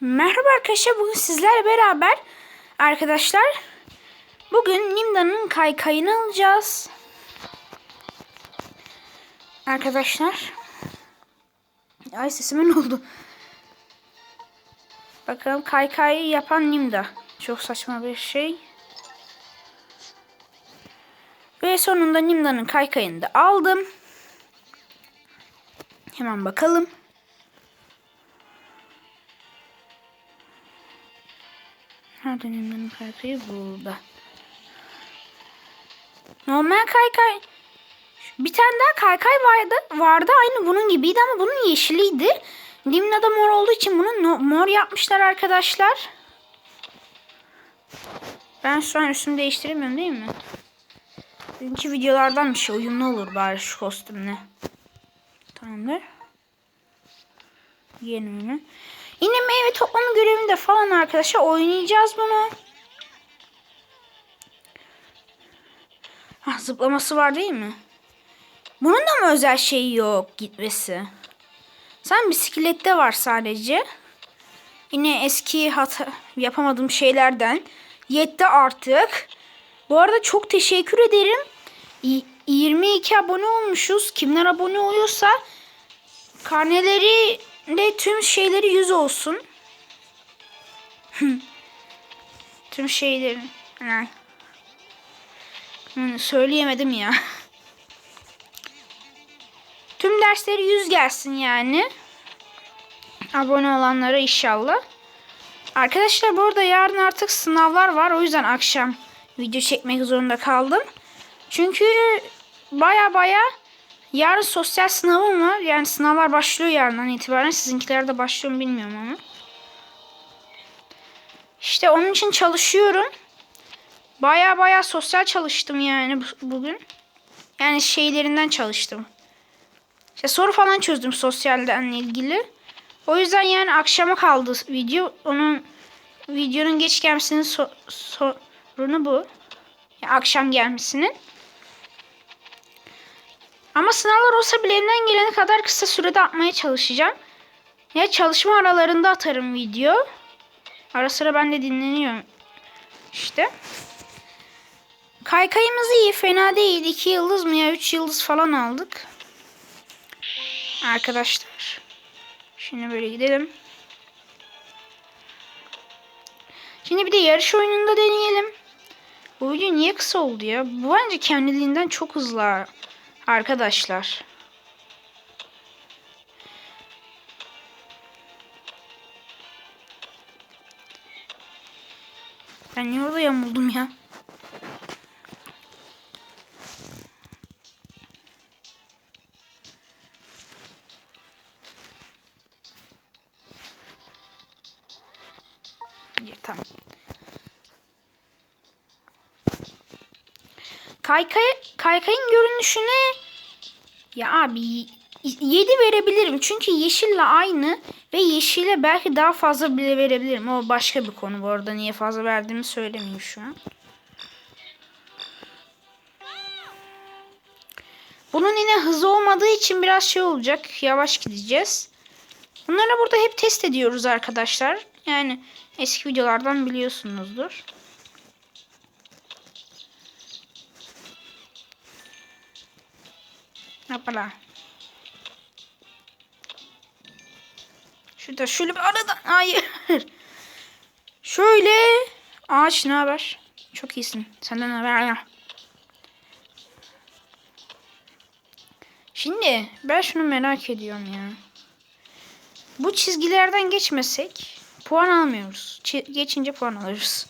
Merhaba arkadaşlar bugün sizlerle beraber arkadaşlar bugün Nimda'nın kaykayını alacağız. Arkadaşlar ay sesime ne oldu? Bakalım kaykayı yapan Nimda. Çok saçma bir şey. Ve sonunda Nimda'nın kaykayını da aldım. Hemen bakalım. Nerede Nimda'nın kaykayı? Burada. Normal kaykay. Bir tane daha kaykay vardı. Vardı aynı bunun gibiydi ama bunun yeşiliydi. Nimda'da mor olduğu için bunu mor yapmışlar arkadaşlar. Ben şu an üstümü değiştiremiyorum değil mi? Bugünkü videolardan bir şey uyumlu olur bari şu kostümle. Tamamdır. Yiyelim hemen. Yine meyve toplama görevinde falan arkadaşlar oynayacağız bunu. Hah, zıplaması var değil mi? Bunun da mı özel şeyi yok gitmesi? Sen bisiklette var sadece. Yine eski hata yapamadığım şeylerden. Yetti artık. Bu arada çok teşekkür ederim. Y- 22 abone olmuşuz. Kimler abone oluyorsa karneleri de tüm şeyleri 100 olsun. tüm şeyleri. Hmm, söyleyemedim ya. Tüm dersleri 100 gelsin yani. Abone olanlara inşallah. Arkadaşlar bu arada yarın artık sınavlar var. O yüzden akşam video çekmek zorunda kaldım. Çünkü baya baya yarın sosyal sınavım var. Yani sınavlar başlıyor yarından itibaren. Sizinkiler de başlıyor mu bilmiyorum ama. İşte onun için çalışıyorum. Baya baya sosyal çalıştım yani bu- bugün. Yani şeylerinden çalıştım. İşte soru falan çözdüm sosyalden ilgili. O yüzden yani akşama kaldı video. Onun videonun geç gelmesinin so- sorunu bu. Yani akşam gelmesinin. Ama sınavlar olsa bile elimden gelene kadar kısa sürede atmaya çalışacağım. Ya çalışma aralarında atarım video. Ara sıra ben de dinleniyorum. İşte. Kaykayımız iyi. Fena değil. 2 yıldız mı ya 3 yıldız falan aldık. Arkadaşlar. Şimdi böyle gidelim. Şimdi bir de yarış oyununda deneyelim. Bu video niye kısa oldu ya? Bu bence kendiliğinden çok hızlı arkadaşlar. Ben niye orada yamuldum ya? İyi, tamam. Kaykay, kaykayın görünüşüne ya abi 7 verebilirim. Çünkü yeşille aynı ve yeşile belki daha fazla bile verebilirim. O başka bir konu bu arada. Niye fazla verdiğimi söylemeyeyim şu an. Bunun yine hızı olmadığı için biraz şey olacak. Yavaş gideceğiz. Bunları burada hep test ediyoruz arkadaşlar. Yani eski videolardan biliyorsunuzdur. Yapala. Şurada şöyle bir arada. Hayır. Şöyle. Ağaç ne haber? Çok iyisin. Senden haber ya. Şimdi ben şunu merak ediyorum ya. Bu çizgilerden geçmesek puan almıyoruz. Çi- geçince puan alırız.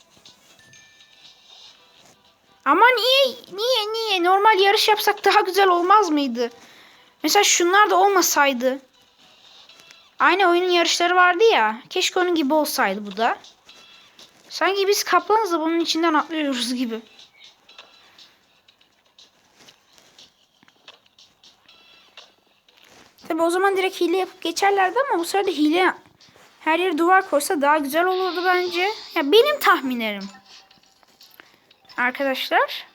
Ama niye niye niye normal yarış yapsak daha güzel olmaz mıydı? Mesela şunlar da olmasaydı. Aynı oyunun yarışları vardı ya. Keşke onun gibi olsaydı bu da. Sanki biz kaplanız da bunun içinden atlıyoruz gibi. Tabi o zaman direkt hile yapıp geçerlerdi ama bu sırada hile her yere duvar koysa daha güzel olurdu bence. Ya benim tahminlerim. Arkadaşlar.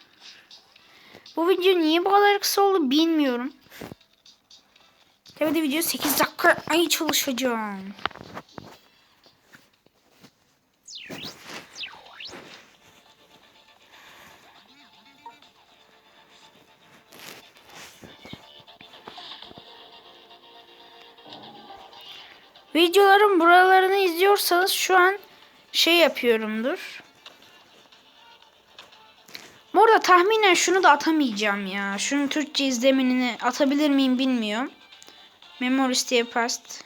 Bu video niye bu kadar kısa oldu bilmiyorum. Tabii de video 8 dakika ay çalışacağım. Videoların buralarını izliyorsanız şu an şey yapıyorumdur. Bu arada tahminen şunu da atamayacağım ya. Şunun Türkçe izlemenini atabilir miyim bilmiyorum. Memories diye past.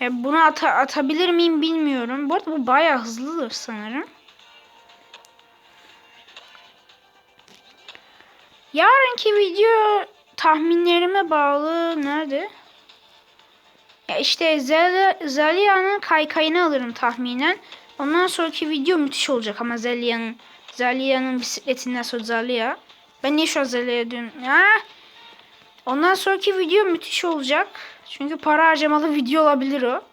Ya bunu ata atabilir miyim bilmiyorum. Bu arada bu bayağı hızlıdır sanırım. Yarınki video tahminlerime bağlı. Nerede? Ya işte Zel Zalia'nın kaykayını alırım tahminen. Ondan sonraki video müthiş olacak ama Zalia'nın Zalia'nın bisikletinden sonra Zalia. Ben niye şu an Zalia'ya diyorum? Ha? Ondan sonraki video müthiş olacak. Çünkü para harcamalı video olabilir o.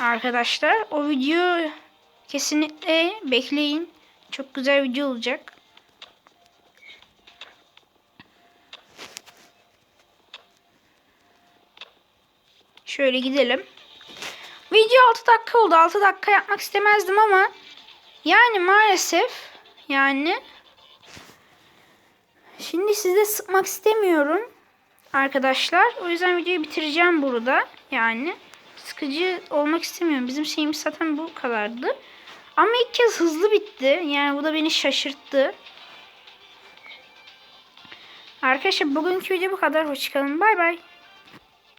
Arkadaşlar o video kesinlikle bekleyin. Çok güzel video olacak. Şöyle gidelim. Video 6 dakika oldu. 6 dakika yapmak istemezdim ama yani maalesef yani şimdi size sıkmak istemiyorum arkadaşlar. O yüzden videoyu bitireceğim burada. Yani sıkıcı olmak istemiyorum. Bizim şeyimiz zaten bu kadardı. Ama ilk kez hızlı bitti. Yani bu da beni şaşırttı. Arkadaşlar bugünkü video bu kadar. Hoşçakalın. Bay bay.